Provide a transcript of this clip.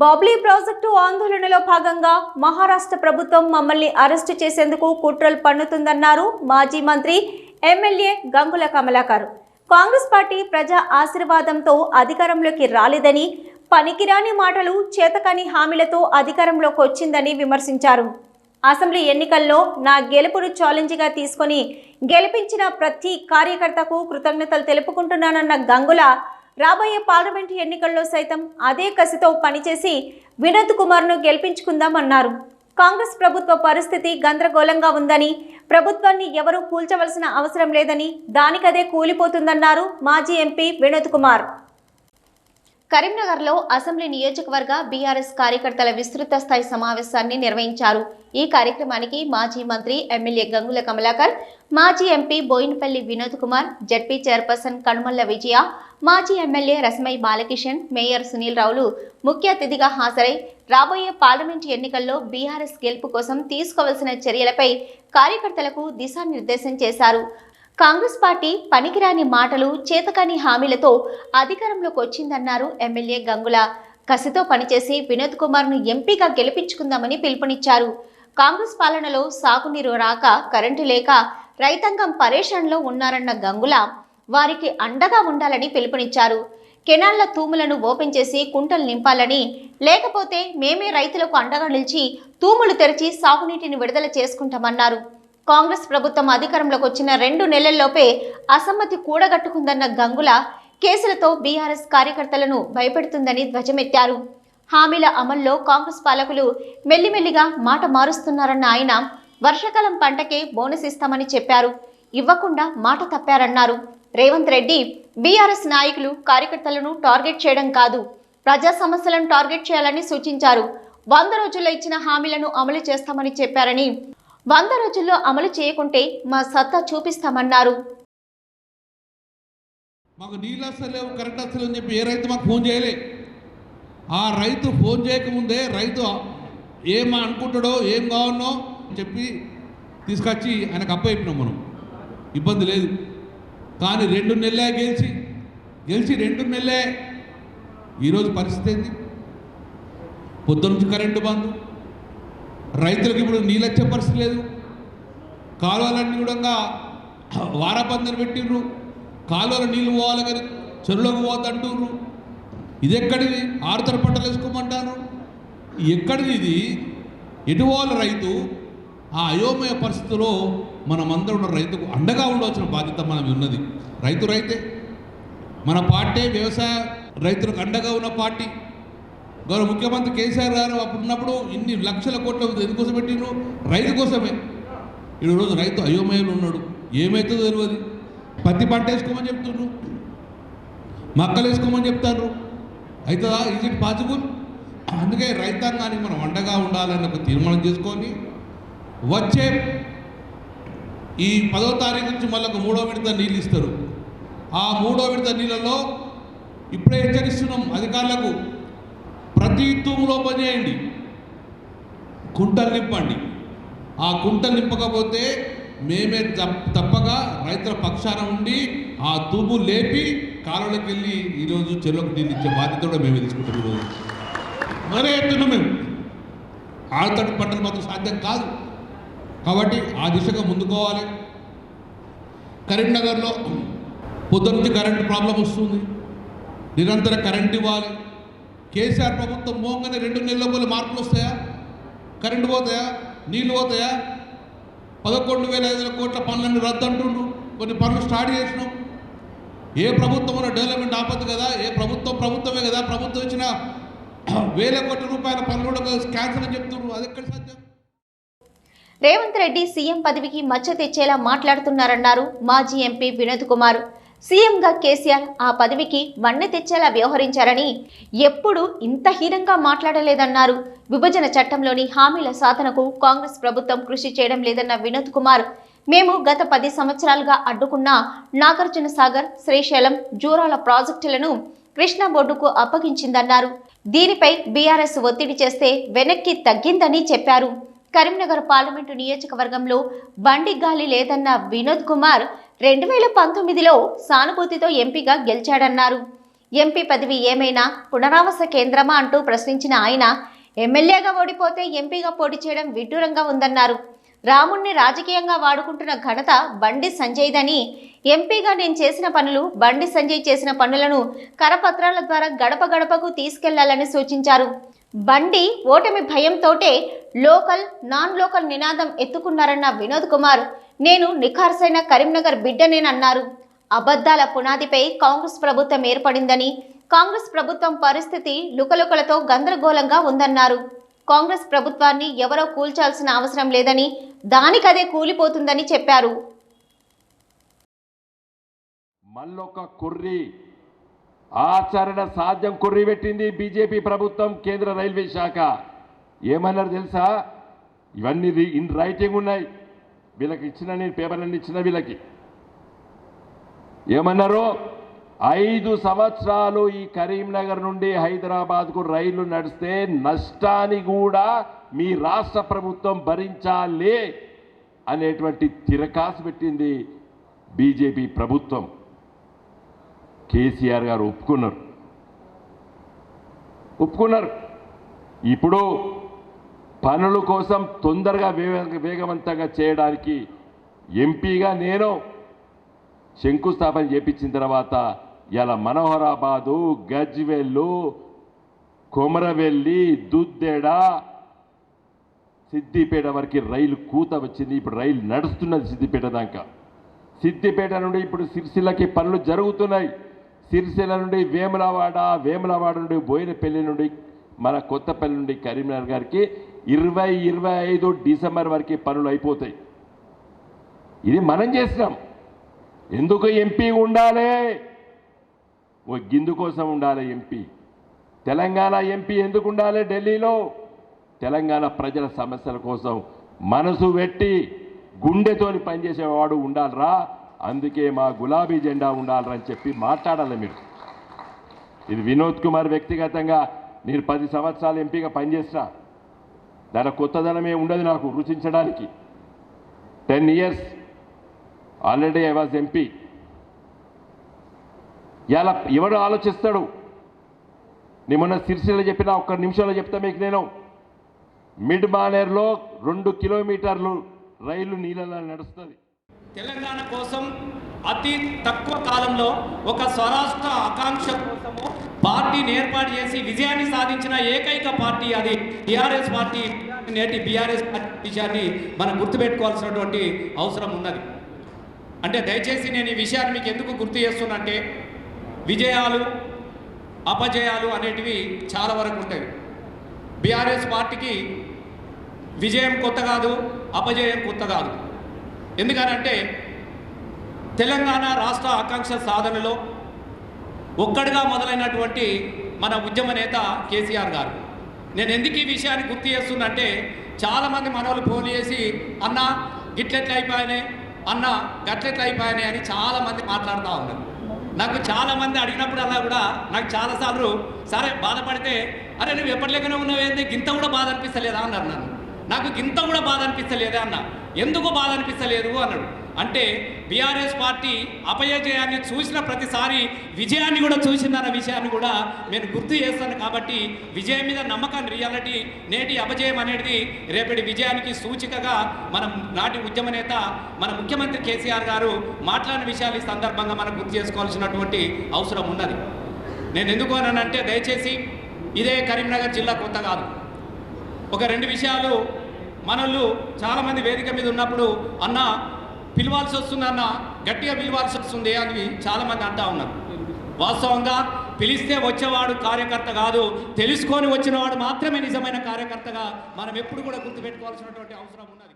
Babli project ఆందోళనలో భాగంగా మహారాష్ట్ర ప్రభుత్వం మమ్మల్ని అరెస్టు చేసేందుకు కుట్రలు పన్నుతుందన్నారు మాజీ మంత్రి ఎమ్మెల్యే గంగుల కమలాకర్. కాంగ్రెస్ పార్టీ ప్రజా ఆశీర్వాదంతో అధికారంలోకి రాలేదని పనికిరాని మాటలు చేతకాని హామీలతో అధికారంలోకి వచ్చిందని విమర్శించారు. అసెంబ్లీ ఎన్నికల్లో నా గెలుపును ఛాలెంజ్గా తీసుకొని గెలిపించిన ప్రతి కార్యకర్తకు కృతజ్ఞతలు తెలుపుకుంటున్నానన్న గంగుల రాబోయే పార్లమెంట్ ఎన్నికల్లో సైతం అదే కసితో పనిచేసి వినోద్ కుమార్ను గెలిపించుకుందామన్నారు. కాంగ్రెస్ ప్రభుత్వ పరిస్థితి గందరగోళంగా ఉందని ప్రభుత్వాన్ని ఎవరూ కూల్చవలసిన అవసరం లేదని దానికదే కూలిపోతుందన్నారు మాజీ ఎంపీ వినోద్ కుమార్. కరీంనగర్లో అసెంబ్లీ నియోజకవర్గ బీఆర్ఎస్ కార్యకర్తల విస్తృత స్థాయి సమావేశాన్ని నిర్వహించారు. ఈ కార్యక్రమానికి మాజీ మంత్రి ఎమ్మెల్యే గంగుల కమలాకర్ మాజీ MP Boinapally Vinod Kumar ZP chairperson Kanumalla Vijaya మాజీ ఎమ్మెల్యే రసమై బాలకిషన్ మేయర్ సునీల్ రావులు ముఖ్య అతిథిగా హాజరై రాబోయే పార్లమెంటు ఎన్నికల్లో బీఆర్ఎస్ గెలుపు కోసం తీసుకోవాల్సిన చర్యలపై కార్యకర్తలకు దిశానిర్దేశం చేశారు. కాంగ్రెస్ పార్టీ పనికిరాని మాటలు చేతకాని హామీలతో అధికారంలోకి వచ్చిందన్నారు ఎమ్మెల్యే గంగుల. కసితో పనిచేసి వినోద్ కుమార్ను ఎంపీగా గెలిపించుకుందామని పిలుపునిచ్చారు. కాంగ్రెస్ పాలనలో సాగునీరు రాక కరెంటు లేక రైతాంగం పరేషాన్లో ఉన్నారన్న గంగుల వారికి అండగా ఉండాలని పిలుపునిచ్చారు. కెనాళ్ళ తూములను ఓపెన్ చేసి కుంటలు నింపాలని లేకపోతే మేమే రైతులకు అండగా నిలిచి తూములు తెరిచి సాగునీటిని విడుదల చేసుకుంటామన్నారు. కాంగ్రెస్ ప్రభుత్వం అధికారంలోకి వచ్చిన రెండు నెలల్లోపే అసమ్మతి కూడగట్టుకుందన్న గంగుల కేసులతో బీఆర్ఎస్ కార్యకర్తలను భయపెడుతుందని ధ్వజమెత్తారు. హామీల అమల్లో కాంగ్రెస్ పాలకులు మెల్లిమెల్లిగా మాట మారుస్తున్నారన్న ఆయన వర్షాకాలం పంటకే బోనస్ ఇస్తామని చెప్పారు. ఇవ్వకుండా మాట తప్పారన్నారు. రేవంత్ రెడ్డి బీఆర్ఎస్ నాయకులు కార్యకర్తలను టార్గెట్ చేయడం కాదు ప్రజా సమస్యలను టార్గెట్ చేయాలని సూచించారు. వంద రోజుల్లో ఇచ్చిన హామీలను అమలు చేస్తామని చెప్పారని వంద రోజుల్లో అమలు చేయకుంటే మా సత్తా చూపిస్తామన్నారు. మాకు నీళ్ళు వస్తలేవు కరెంట్ అసలు అని చెప్పి ఏ రైతు మాకు ఫోన్ చేయలే. ఆ రైతు ఫోన్ చేయకముందే రైతు ఏం అనుకుంటాడో ఏం కావాలనో చెప్పి తీసుకొచ్చి ఆయనకు అప్పయిపోయినాం మనం. ఇబ్బంది లేదు. కానీ రెండు నెలలే గెలిచి గెలిచి రెండు నెలలే. ఈరోజు పరిస్థితి ఏంది? పొద్దు నుంచి కరెంటు బంద్. రైతులకు ఇప్పుడు నీళ్ళు వచ్చే పరిస్థితి లేదు. కాలువలన్నీ కూడా వారబందరు పెట్టిండ్రు కాలువలో నీళ్ళు పోవాలి కానీ చెరువులోకి పోతంటుర్రు ఇది ఎక్కడిది? ఆరుతర పంటలు వేసుకోమంటారు. ఎక్కడిది ఇది? ఎటు రైతు? ఆ అయోమయ పరిస్థితిలో మనమందరం ఉన్న రైతుకు అండగా ఉండవలసిన బాధ్యత మనం ఉన్నది. రైతు రైతే. మన పార్టీ వ్యవసాయ రైతులకు అండగా ఉన్న పార్టీ. గౌరవ ముఖ్యమంత్రి కేసీఆర్ గారు అప్పుడు ఉన్నప్పుడు ఇన్ని లక్షల కోట్ల ఎందుకోసం పెట్టిండ్రు? రైతు కోసమే. ఈరోజు రైతు అయోమయంలో ఉన్నాడు. ఏమవుతుందో తెలియదు పత్తి పంట వేసుకోమని చెప్తుండ్రు. మక్కలు వేసుకోమని చెప్తారు అవుతుందా ఈజ్ ఇట్ పాసిబుల్ అందుకే రైతాంగానికి మనం అండగా ఉండాలని ఒక తీర్మానం చేసుకొని వచ్చే ఈ పదో తారీఖు నుంచి మళ్ళీ ఒక మూడో విడత నీళ్ళు ఇస్తారు. ఆ మూడో విడత నీళ్ళలో ఇప్పుడే హెచ్చరిస్తున్నాం అధికారులకు. ప్రతి తూములో పనిచేయండి. కుంటలు నింపండి. ఆ కుంటలు నింపకపోతే మేమే తప్పగా రైతుల పక్షాన ఉండి ఆ తూము లేపి కాలువలోకి వెళ్ళి ఈరోజు చెరువులకు నీళ్ళు ఇచ్చే బాధ్యత కూడా మేమే తీసుకుంటాం ఈరోజు. మరే ఎత్తున్నాం మేము. ఆడతడి పంటలు మాత్రం సాధ్యం కాదు. కాబట్టి ఆ దిశగా ముందుకోవాలి. కరీంనగర్లో పొద్దున్నది కరెంటు ప్రాబ్లం వస్తుంది. నిరంతర కరెంట్ ఇవ్వాలి. కేసీఆర్ ప్రభుత్వం మోగానే రెండు నెలల లోపల మార్పులు వస్తాయా? కరెంటు పోతాయా? నీళ్ళు పోతాయా? పదకొండు వేల ఐదు కోట్ల పనులన్నీ రద్దు అంటుండ్రు కొన్ని పనులు స్టార్ట్ చేసినాం. ఏ ప్రభుత్వం డెవలప్మెంట్ ఆపద్దు కదా? ఏ ప్రభుత్వం ప్రభుత్వమే కదా? ప్రభుత్వం ఇచ్చిన వేల కోట్ల రూపాయల పనులు కూడా క్యాన్సిల్ అని చెప్తున్నారు అది ఎక్కడ సాధ్యం? రేవంత్ రెడ్డి సీఎం పదవికి మచ్చ తెచ్చేలా మాట్లాడుతున్నారన్నారు మాజీ ఎంపీ వినోద్ కుమార్. సీఎంగా కేసీఆర్ ఆ పదవికి వన్నె తెచ్చేలా వ్యవహరించారని ఎప్పుడు ఇంత హీనంగా మాట్లాడలేదన్నారు. విభజన చట్టంలోని హామీల సాధనకు కాంగ్రెస్ ప్రభుత్వం కృషి చేయడం లేదన్న వినోద్ కుమార్. మేము గత పది సంవత్సరాలుగా అడ్డుకున్న నాగార్జున సాగర్ శ్రీశైలం జూరాల ప్రాజెక్టులను కృష్ణా బోర్డుకు అప్పగించిందన్నారు. దీనిపై బీఆర్ఎస్ ఒత్తిడి చేస్తే వెనక్కి తగ్గిందని చెప్పారు. కరీంనగర్ పార్లమెంటు నియోజకవర్గంలో బండి గాలి లేదన్న వినోద్ కుమార్ రెండు వేల పంతొమ్మిదిలో సానుభూతితో ఎంపీగా గెలిచాడన్నారు. ఎంపీ పదవి ఏమైనా పునరావాస కేంద్రమా అంటూ ప్రశ్నించిన ఆయన ఎమ్మెల్యేగా ఓడిపోతే ఎంపీగా పోటీ చేయడం విడ్డూరంగా ఉందన్నారు. రాముణ్ణి రాజకీయంగా వాడుకుంటున్న ఘనత బండి సంజయ్దని ఎంపీగా నేను చేసిన పనులు బండి సంజయ్ చేసిన పనులను కరపత్రాల ద్వారా గడప గడపకు తీసుకెళ్ళాలని సూచించారు. బండి ఓటమి భయంతోటే లోకల్ నాన్ లోకల్ నినాదం ఎత్తుకున్నారన్న వినోద్ కుమార్ నేను నిఖార్సైన కరీంనగర్ బిడ్డనేనన్నారు. అబద్ధాల పునాదిపై కాంగ్రెస్ ప్రభుత్వం ఏర్పడిందని కాంగ్రెస్ ప్రభుత్వం పరిస్థితి లుకలుకలతో గందరగోళంగా ఉందన్నారు. కాంగ్రెస్ ప్రభుత్వాన్ని ఎవరో కూల్చాల్సిన అవసరం లేదని దానికదే కూలిపోతుందని చెప్పారు. మళ్ళొక కుర్రి ఆచరణ సాధ్యం కుర్రి పెట్టింది బీజేపీ ప్రభుత్వం కేంద్ర రైల్వే శాఖ. ఏమన్నారు తెలుసా? ఇవన్నీ ఇన్ రైటింగ్ ఉన్నాయి. వీళ్ళకి ఇచ్చిన నేను పేపర్లన్నీ ఇచ్చిన వీళ్ళకి. ఏమన్నారు? ఐదు సంవత్సరాలు ఈ కరీంనగర్ నుండి హైదరాబాద్కు రైళ్ళు నడిస్తే నష్టాన్ని కూడా మీ రాష్ట్ర ప్రభుత్వం భరించాలి అనేటువంటి తిరకాసు పెట్టింది బీజేపీ ప్రభుత్వం. కేసీఆర్ గారు ఒప్పుకున్నారు. ఒప్పుకున్నారు. ఇప్పుడు పనుల కోసం తొందరగా వేగవంతంగా చేయడానికి ఎంపీగా నేను శంకుస్థాపన చేపించిన తర్వాత ఇలా మనోహరాబాదు గజ్వెల్లు కొమరవెల్లి దుద్దెడ సిద్దిపేట వరకు రైలు కూత వచ్చింది. ఇప్పుడు రైలు నడుస్తున్నది సిద్దిపేట దాకా. సిద్దిపేట నుండి ఇప్పుడు సిరిసిల్లకి పనులు జరుగుతున్నాయి. సిరిసిల్ల నుండి వేములవాడ వేములవాడ నుండి బోయినపల్లి నుండి మన కొత్తపల్లి నుండి కరీంనగర్ గారికి ఇరవై ఇరవై ఐదు డిసెంబర్ వరకు పనులు అయిపోతాయి. ఇది మనం చేసినాం. ఎందుకు ఎంపీ ఉండాలి? ఓ గిందు కోసం ఉండాలి ఎంపీ. తెలంగాణ ఎంపీ ఎందుకు ఉండాలి ఢిల్లీలో? తెలంగాణ ప్రజల సమస్యల కోసం మనసు పెట్టి గుండెతోని పనిచేసేవాడు ఉండాలిరా. అందుకే మా గులాబీ జెండా ఉండాలరా అని చెప్పి మాట్లాడాలి మీరు. ఇది వినోద్ కుమార్ వ్యక్తిగతంగా నేను పది సంవత్సరాలు ఎంపీగా పనిచేసిన. దాని కొత్తదనమే ఉండదు నాకు రుచించడానికి. Ten years already I was MP ఇలా ఎవడు ఆలోచిస్తాడు? నేను మొన్న సిరిసిల్ల చెప్పిన ఒక్క నిమిషంలో చెప్తా మీకు నేను. మిడ్ మానేర్లో రెండు కిలోమీటర్లు రైలు నీళ్ళలో నడుస్తుంది. తెలంగాణ కోసం అతి తక్కువ కాలంలో ఒక స్వరాష్ట్ర ఆకాంక్ష కోసము పార్టీని ఏర్పాటు చేసి విజయాన్ని సాధించిన ఏకైక పార్టీ అది టీఆర్ఎస్ పార్టీ. నేటి బీఆర్ఎస్ పార్టీ విషయాన్ని మనం గుర్తుపెట్టుకోవాల్సినటువంటి అవసరం ఉన్నది. అంటే దయచేసి నేను ఈ విషయాన్ని మీకు ఎందుకు గుర్తు చేస్తున్నంటే విజయాలు అపజయాలు అనేటివి చాలా వరకు ఉంటాయి. బీఆర్ఎస్ పార్టీకి విజయం కొత్త కాదు అపజయం కొత్త కాదు. ఎందుకనంటే తెలంగాణ రాష్ట్ర ఆకాంక్ష సాధనలో ఒక్కడిగా మొదలైనటువంటి మన ఉద్యమ నేత కేసీఆర్ గారు. నేను ఎందుకు ఈ విషయాన్ని గుర్తు చేస్తున్నంటే చాలామంది మనోళ్ళు ఫోన్ చేసి అన్న గిట్లెట్లయిపోయాను అన్న గట్లెట్లయిపోయానే అని చాలామంది మాట్లాడుతూ ఉన్నారు. నాకు చాలామంది అడిగినప్పుడల్లా కూడా నాకు చాలాసార్లు సరే బాధపడితే అరే నువ్వు ఎప్పటిలేకనే ఉన్నావేంది గింత కూడా బాధ అనిపిస్తలేదా? అన్నారు నన్ను. నాకు గింత కూడా బాధ అనిపిస్తలేదా అన్న. ఎందుకు బాధ అనిపిస్తలేదు? అన్నాడు. అంటే బీఆర్ఎస్ పార్టీ అపయజయాన్ని చూసిన ప్రతిసారి విజయాన్ని కూడా చూసిందన్న విషయాన్ని కూడా నేను గుర్తు చేస్తాను కాబట్టి విజయం మీద నమ్మకాన్ని రియాలిటీ నేటి అపజయం అనేది రేపటి విజయానికి సూచికగా మనం నాటి ఉద్యమ నేత మన ముఖ్యమంత్రి కేసీఆర్ గారు మాట్లాడిన విషయాలు ఈ సందర్భంగా మనం గుర్తు చేసుకోవాల్సినటువంటి అవసరం ఉన్నది. నేను ఎందుకు అనంటే దయచేసి ఇదే కరీంనగర్ జిల్లా కొత్త కాదు. ఒక రెండు విషయాలు మనల్ని చాలామంది వేదిక మీద ఉన్నప్పుడు అన్న పిలవాల్సి వస్తుందన్న గట్టిగా పిలవాల్సి వస్తుంది అని చాలామంది అంటా ఉన్నారు. వాస్తవంగా పిలిస్తే వచ్చేవాడు కార్యకర్త కాదు తెలుసుకొని వచ్చినవాడు మాత్రమే నిజమైన కార్యకర్తగా మనం ఎప్పుడు కూడా గుర్తుపెట్టుకోవాల్సినటువంటి అవసరం ఉన్నది.